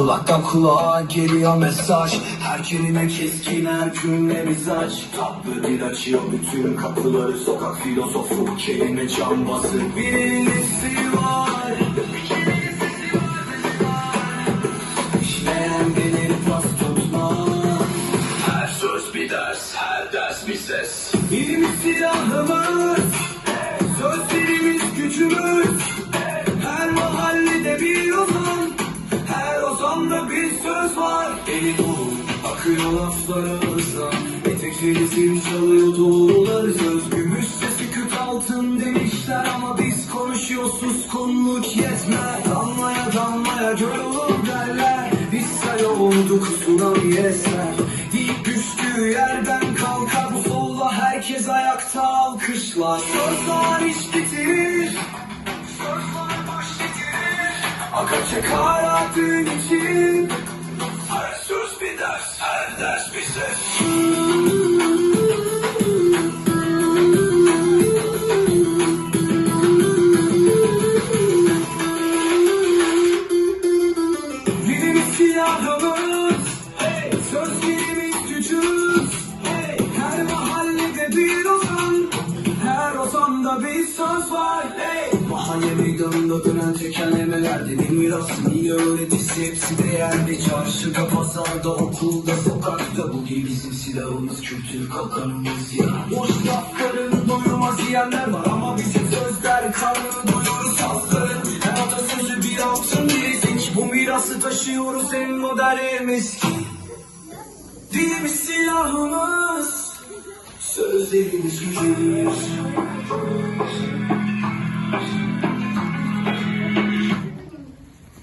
Kulaktan kulağa geliyor mesaj. Her kelime keskin her cümle mizaç. Tatlı dil açıyor bütün kapıları. Sokak filozofu kelime cambazı. Bir var. Ders, her ders bir ses. İlim silahımız Sözlerimiz gücümüz. Her mahallede bir ozan Her ozanda bir söz var. Eli dolu akıyor laflarımızdan Etekleri zil çalıyor doğruları söz. Gümüş sesi küt altın demişler Ama biz konuşuyoruz suskunluk yetmez. Damlaya damlaya göl olur derler. Biz say olduk sunan yesler ayakta alkışlar Sözler iş bitirir Sözler baş getirir Aka çekar adın için Her söz bir ders, her ders bir ses. Dilimiz silahımız. Hey. Sözlerimiz gücümüz Ozanda bir söz var hey. Mahalle meydanında dönen tekerlemeler Dedim mirası niye öğretisi hepsi değerli. Çarşıda, pazarda, okulda, sokakta. Bu gibi bizim silahımız, kültür kalkanımız ya. Boş lafların doyurmaz yiyenler var Ama bizim sözler karnını doyurur safların. Her atasözü bir altın bilezik Bu mirası taşıyoruz en modern en eski. Dilimiz silahımız sevgimiz gücümüz.